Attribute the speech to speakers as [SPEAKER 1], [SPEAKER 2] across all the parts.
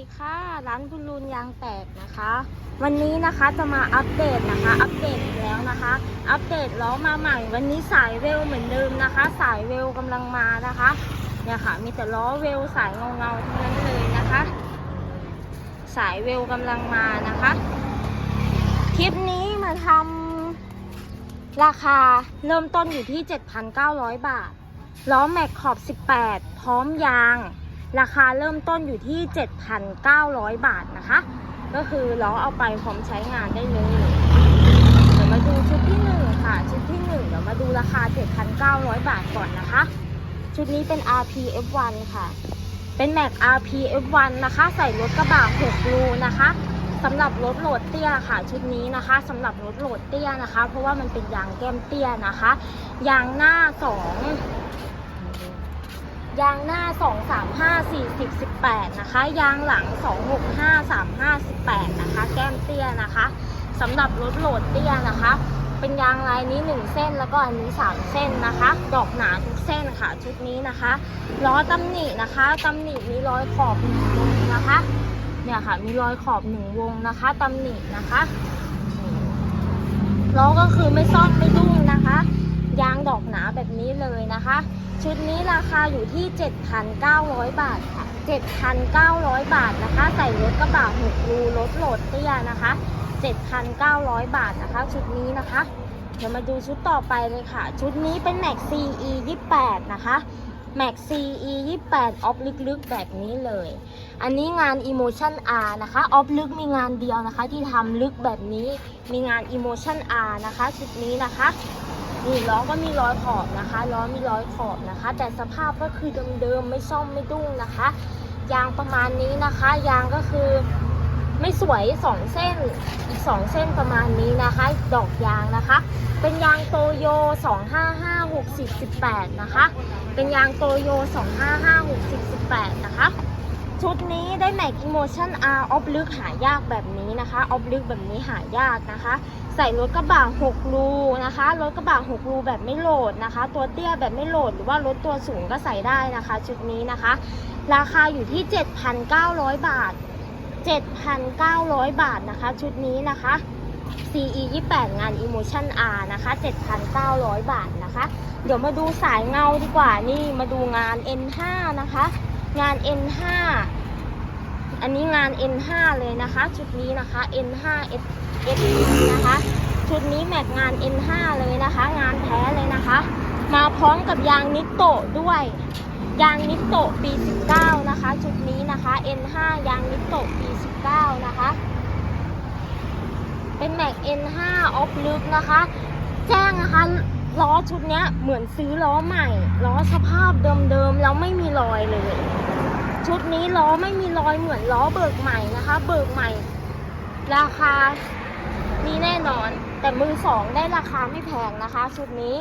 [SPEAKER 1] ดีค่ะ ร้านบุญรูนยางแตกนะคะ วันนี้นะคะจะมาอัปเดตนะคะ อัปเดตแล้วนะคะ อัปเดตล้อมาใหม่ วันนี้สายเวลเหมือนเดิมนะคะ สายเวลกำลังมานะคะเนี่ยค่ะมีแต่ล้อเวลสายเงาเงาๆทั้งนั้นเลยนะคะ สายเวลกำลังมานะคะคลิปนี้มาทำราคาเริ่มต้นอยู่ที่ 7,900 บาทล้อแม็กขอบ 18 พร้อมยาง ราคาเริ่มต้นอยู่ที่ 7,900 บาทนะคะ ก็คือล้อเอาไปพร้อมใช้งานได้เลย เดี๋ยวมาดูชุดที่1ค่ะ ชุดที่1เดี๋ยวมาดูราคา 7,900 บาทก่อนนะคะ ชุดนี้เป็น RPF1 ค่ะ เป็นแม็ก RPF1 นะคะ ใส่รถกระบะ6รูนะคะสำหรับรถโหลดเตี้ยค่ะ ชุดนี้นะคะสำหรับรถโหลดเตี้ยนะคะ เพราะว่ามันเป็นยางแก้มเตี้ยนะคะ ยางหน้า 2 ยางหน้า 2 3 5 4 0 18 นะคะ ยางหลัง 2 6 5 3 5 18 นะคะ แก้มเตี้ยนะคะสำหรับรถโหลดเตี้ยนะคะ เป็นยางลายนี้ 1 เส้นแล้วก็อันนี้ 3 เส้นนะคะ ดอกหนาทุกเส้นค่ะชุดนี้นะคะล้อตำหนินะคะตำหนิมีรอยขอบหนึ่งวงนะคะเนี่ยค่ะมีรอยขอบหนึ่งวงนะคะตำหนินะคะล้อก็คือไม่ซ่อมไม่ดุ้งนะคะ ยางดอกหนาแบบนี้เลยนะคะ ชุดนี้ราคาอยู่ที่ 7,900 บาทค่ะ 7,900 บาทนะคะ ใส่รถกระบะ6รูรถโหลดเตี้ยนะคะ 7,900 บาทนะคะ ชุดนี้นะคะ เดี๋ยวมาดูชุดต่อไปเลยค่ะ ชุดนี้เป็น Max CE 28นะคะ Max CE 28ออฟลึกๆ แบบนี้เลย อันนี้งาน Emotion R นะคะ ออฟลึกมีงานเดียวนะคะ ที่ทำลึกแบบนี้ มีงาน Emotion R นะคะ ชุดนี้นะคะ นี่ล้อก็มีรอยขอบนะคะล้อมีรอยขอบนะคะ แต่สภาพก็คือเดิมๆไม่ซ่อมไม่ดุ้งนะคะ ยางประมาณนี้นะคะ ยางก็คือไม่สวย2เส้นอีก2เส้นประมาณนี้นะคะ ดอกยางนะคะ เป็นยางโตโย 255 60 18 นะคะ เป็นยางโตโย 255 60 18 นะคะ ชุดนี้ได้แม็ก Emotion R ออฟลึกหายากแบบนี้นะคะออฟลึกแบบนี้หายากนะคะ ใส่รถกระบะ6รูนะคะรถกระบะ6รูแบบไม่โหลดนะคะ ตัวเตี้ยแบบไม่โหลดหรือว่ารถตัวสูงก็ใส่ได้นะคะ ชุดนี้นะคะ ราคาอยู่ที่ 7,900 บาท 7,900 บาทนะคะ ชุดนี้นะคะ CE 28งาน Emotion R นะคะ 7,900 บาทนะคะ เดี๋ยวมาดูสายเงาดีกว่านี่มาดูงาน N5 นะคะ งาน N5 อันนี้งาน N5 เลยนะคะ ชุดนี้นะคะ N5 S S นะคะ ชุดนี้แม็กงาน N5 เลยนะคะ งานแท้เลยนะคะ มาพร้อมกับยางนิโตะด้วย ยางนิโตะปี 19 นะคะ ชุดนี้นะคะ N5 ยางนิโตะปี 19 นะคะ เป็นแม็ก N5 ออฟลึกนะคะ แจ้งนะคะ ล้อชุดเนี้ยเหมือนซื้อล้อใหม่ล้อสภาพเดิมๆแล้วไม่มีรอยเลย ชุดนี้ล้อไม่มีรอยเหมือนล้อเบิกใหม่นะคะ เบิกใหม่ ราคามีแน่นอน แต่มือสองได้ราคาไม่แพงนะคะ ชุดนี้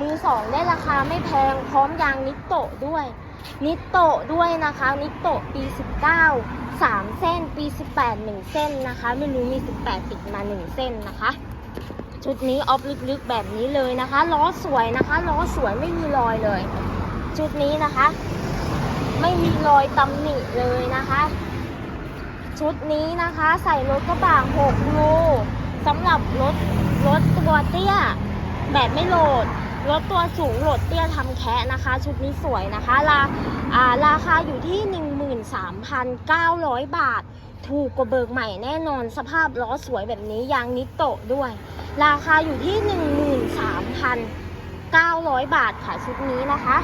[SPEAKER 1] มือสองได้ราคาไม่แพง พร้อมยางนิโตด้วย นิโตด้วยนะคะ นิโตปี 19 3 เส้นปี 18 1 เส้นนะคะ ไม่รู้มี 18 ติดมา 1 เส้นนะคะ ชุดนี้ออฟลึกๆแบบนี้เลยนะคะล้อสวยนะคะล้อสวยไม่มีรอยเลย ชุดนี้นะคะ ไม่มีรอยตำหนิเลยนะคะ ชุดนี้นะคะใส่รถกระบะ6รูสำหรับรถรถตัวเตี้ย แบบไม่โหลดรถตัวสูงโหลดเตี้ยทำแคะนะคะ ชุดนี้สวยนะคะราอ่าราคาอยู่ที่ 13,900 บาท ถูกกว่าเบิกใหม่แน่นอนสภาพล้อสวยแบบนี้ยางนิโตะด้วย ราคาอยู่ที่ 13,900 บาทค่ะชุดนี้นะคะ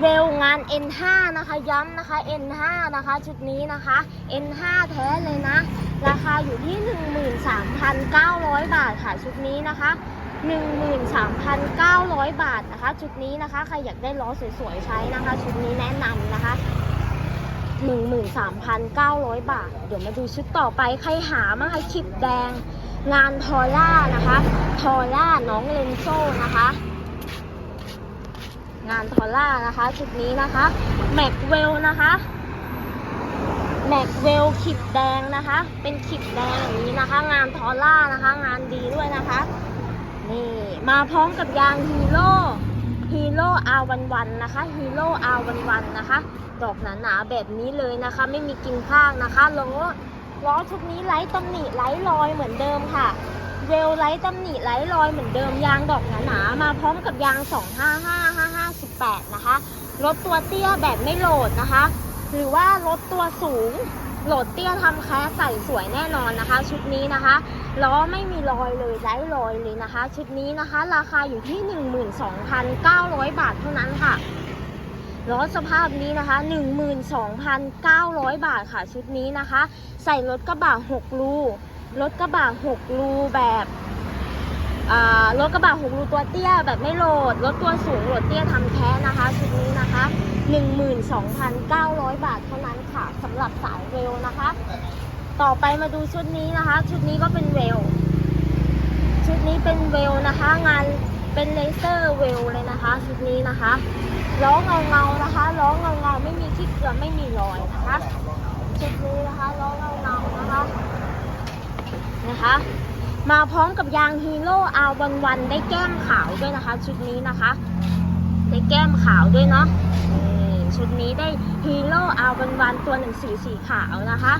[SPEAKER 1] เวลงาน N5 นะคะย้ำนะคะ N5 นะคะชุดนี้นะคะ N5 แท้เลยนะ ราคาอยู่ที่ 13,900 บาทค่ะชุดนี้นะคะ13,900 บาทนะคะ ชุดนี้นะคะ ใครอยากได้ล้อสวยๆใช้นะคะ ชุดนี้แนะนำนะคะ 13,900 บาท เดี๋ยวมาดูชุดต่อไปใครหามาให้คลิปแดงงานทอร่านะคะ ทอร่าน้องเลนโซนะคะ งานทอร่านะคะชุดนี้นะคะแม็กเวลนะคะแม็กเวลขีดแดงนะคะ เป็นขีดแดงอย่างนี้นะคะ งานทอร่านะคะ งานดีด้วยนะคะ นี่มาพร้อมกับยางฮีโร่ ฮีโร่อาวันวันนะคะฮีโร่อาวันวันนะคะ ดอกหนาๆแบบนี้เลยนะคะ ไม่มีกินข้างนะคะล้อล้อชุดนี้ไร้ตำหนิไร้รอยเหมือนเดิมค่ะเวลไร้ตำหนิไร้รอยเหมือนเดิมยางดอกหนาๆมาพร้อมกับยาง 255558 นะคะ รถตัวเตี้ยแบบไม่โหลดนะคะ หรือว่ารถตัวสูง โหลดเตี้ยทำแคสใส่สวยแน่นอนนะคะ ชุดนี้นะคะล้อไม่มีรอยเลยไร้รอยเลยนะคะ ชุดนี้นะคะ ราคาอยู่ที่ 12,900 บาทเท่านั้นค่ะล้อสภาพนี้นะคะ 12,900 บาทค่ะชุดนี้นะคะ ใส่รถกระบะ6รูรถกระบะ6รูแบบ รถกระบะ6รูตัวเตี้ยแบบไม่โหลด รถตัวสูงโหลดเตี้ยทำแท้นะคะชุดนี้นะคะ 12,900 บาทเท่านั้นค่ะสำหรับสายเวลนะคะ ต่อไปมาดูชุดนี้นะคะ ชุดนี้ก็เป็นเวล ชุดนี้เป็นเวลนะคะ งานเป็นเลเซอร์เวลเลยนะคะ ชุดนี้นะคะล้อเงาเงานะคะล้อเงาเงาไม่มีที่เกลือไม่มีรอยนะคะชุดนี้นะคะล้อเงาเงานะคะนะคะ มาพร้อมกับยางฮีโร่อาวันวันได้แก้มขาวด้วยนะคะ ชุดนี้นะคะ ได้แก้มขาวด้วยเนาะชุดนี้ได้ฮีโร่อาวันวันตัวหนึ่งสีสีขาวนะคะ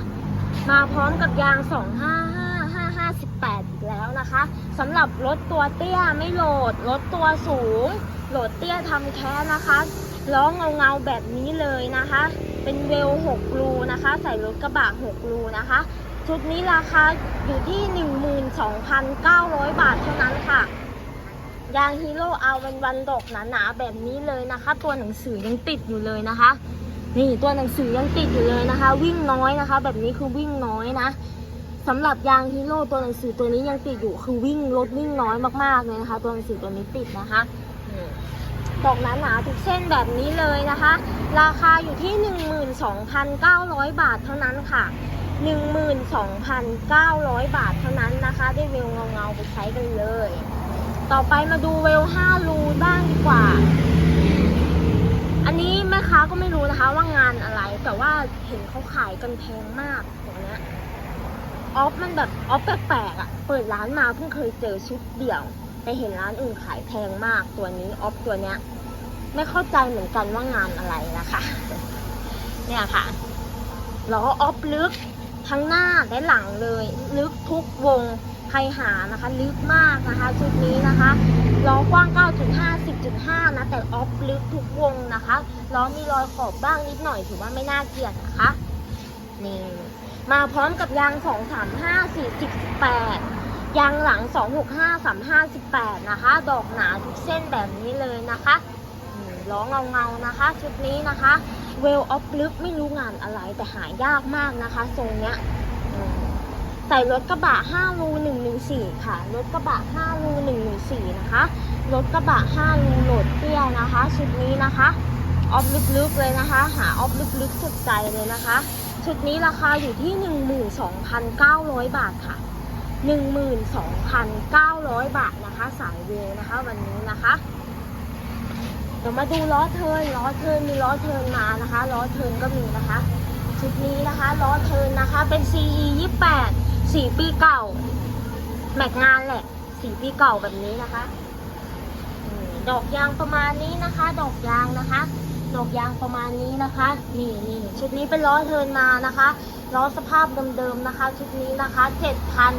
[SPEAKER 1] มาพร้อมกับยาง 255 558อีกแล้วนะคะสำหรับรถตัวเตี้ยไม่โหลด รถตัวสูง โหลดเตี้ยทำแค่นะคะล้อเงาเงาแบบนี้เลยนะคะ เป็นเวล6รูนะคะ ใส่รถกระบะ6รูนะคะ ชุดนี้ราคาอยู่ที่ 12,900 บาทเท่านั้นค่ะ ยางฮีโร่เอาวันวันดอกหนาๆแบบนี้เลยนะคะ ตัวหนังสือยังติดอยู่เลยนะคะ นี่ตัวหนังสือยังติดอยู่เลยนะคะ วิ่งน้อยนะคะ แบบนี้คือวิ่งน้อยนะสำหรับยางฮีโร่ตัวหนังสือตัวนี้ยังติดอยู่คือวิ่งรถวิ่งน้อยมากๆเลยนะคะ ตัวหนังสือตัวนี้ติดนะคะดอกหนาหนาๆทุกเส้นแบบนี้เลยนะคะ ราคาอยู่ที่ 12,900 บาทเท่านั้นค่ะ 12,900 บาทเท่านั้นนะคะ ได้เวลเงาๆไปใช้กันเลย ต่อไปมาดูเวล5รูบ้างดีกว่า อันนี้แม่ค้าก็ไม่รู้นะคะว่างานอะไร แต่ว่าเห็นเขาขายกันแพงมากตรงนี้ออฟมันแบบออฟแปลกๆอะ่ะ เปิดร้านมาเพิ่งเคยเจอชุดเดี่ยวแต่เห็นร้านอื่นขายแพงมากตัวนี้ออฟตัวเนี้ย ไม่เข้าใจเหมือนกันว่างานอะไรนะคะ เนี่ยค่ะล้อออฟลึก ทั้งหน้าและหลังเลย ลึกทุกวงใครหานะคะ ลึกมากนะคะชุดนี้นะคะล้อกว้าง 9.5 10.5 นะ แต่ออฟลึกทุกวงนะคะล้อมีรอยขอบบ้างนิดหน่อยถือว่าไม่น่าเกลียดนะคะนี่มาพร้อมกับยาง 235 48ยางหลัง 265 35 18 นะคะ ดอกหนาทุกเส้นแบบนี้เลยนะคะล้อเงาเงาๆนะคะ ชุดนี้นะคะ เวลออฟลึกไม่รู้งานอะไรแต่หายากมากนะคะ ทรงเนี้ยใส่รถกระบะ5รู114 ค่ะ รถกระบะ5รู114 นะคะ รถกระบะ5รูโหลดเตี้ยนะคะ ชุดนี้นะคะออฟลึกๆเลยนะคะ หาออฟลึกๆสุดใจเลยนะคะ ชุดนี้ราคาอยู่ที่ 12,900 บาทค่ะ 12,900 บาทนะคะ สายเวลนะคะวันนี้นะคะ เดี๋ยวมาดูล้อเทินล้อเทินมีล้อเทินมานะคะล้อเทินก็มีนะคะชุดนี้นะคะล้อเทินนะคะเป็น CE 28สีปีเก่า แม็กงานแหละสีปีเก่าแบบนี้นะคะดอกยางประมาณนี้นะคะ ดอกยางนะคะ ดอกยางประมาณนี้นะคะ นี่นี่ชุดนี้เป็นล้อเทินมานะคะล้อสภาพเดิมๆนะคะ ชุดนี้นะคะเจ็ดพัน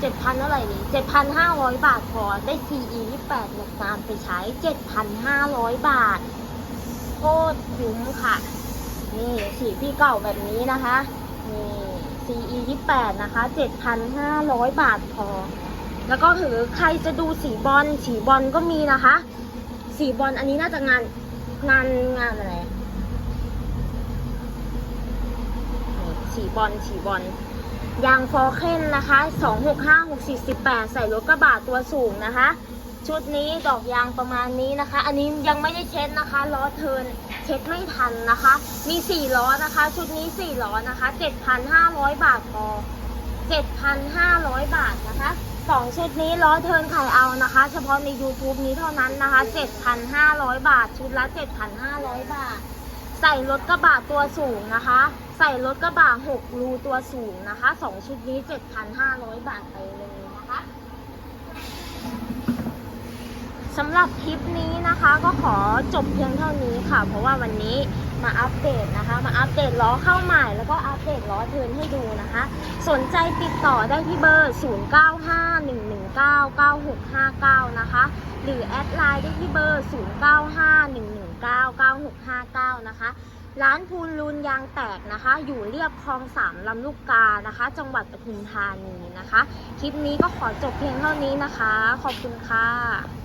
[SPEAKER 1] เจ็ดพันเท่าไหร่นี่เจ็ดพันห้าร้อยบาทพอได้ CE ยี่แปดหลักการไปใช้เจ็ดพันห้าร้อยบาท โคตรคุ้มค่ะ นี่สีพี่เก่าแบบนี้นะคะนี่ CE ยี่แปดนะคะเจ็ดพันห้าร้อยบาทพอ แล้วก็ถือใครจะดูสีบอลสีบอลก็มีนะคะ สีบอลอันนี้น่าจะงานงานงานอะไรสีบอลสีบอล ยางฟอร์เคนนะคะ265 648 ใส่รถกระบะตัวสูงนะคะ ชุดนี้ดอกยางประมาณนี้นะคะ อันนี้ยังไม่ได้เช็ดนะคะล้อเทินเช็ดไม่ทันนะคะ มี4ล้อนะคะ ชุดนี้4ล้อนะคะ 7,500 บาทพอ7,500 บาทนะคะสองชุดนี้ล้อเทินไข่เอานะคะ เฉพาะใน YouTube นี้เท่านั้นนะคะ 7,500 บาท ชุดละ 7,500 บาท ใส่รถกระบะตัวสูงนะคะ ใส่รถกระบะ6รูตัวสูงนะคะสองชุดนี้ 7,500 บาทไปเลยนะคะสำหรับคลิปนี้นะคะก็ขอจบเพียงเท่านี้ค่ะ เพราะว่าวันนี้มาอัปเดตนะคะ มาอัปเดตล้อเข้าใหม่แล้วก็อัปเดตล้อเทินให้ดูนะคะ สนใจติดต่อได้ที่เบอร์ 0951199659 นะคะ หรือแอดไลน์ได้ที่เบอร์ 0951199659 นะคะ ร้านพูนลูนยางแตกนะคะ อยู่เรียบคลองสามลำลูกกานะคะ จังหวัดปทุมธานีนะคะ คลิปนี้ก็ขอจบเพียงเท่านี้นะคะ ขอบคุณค่ะ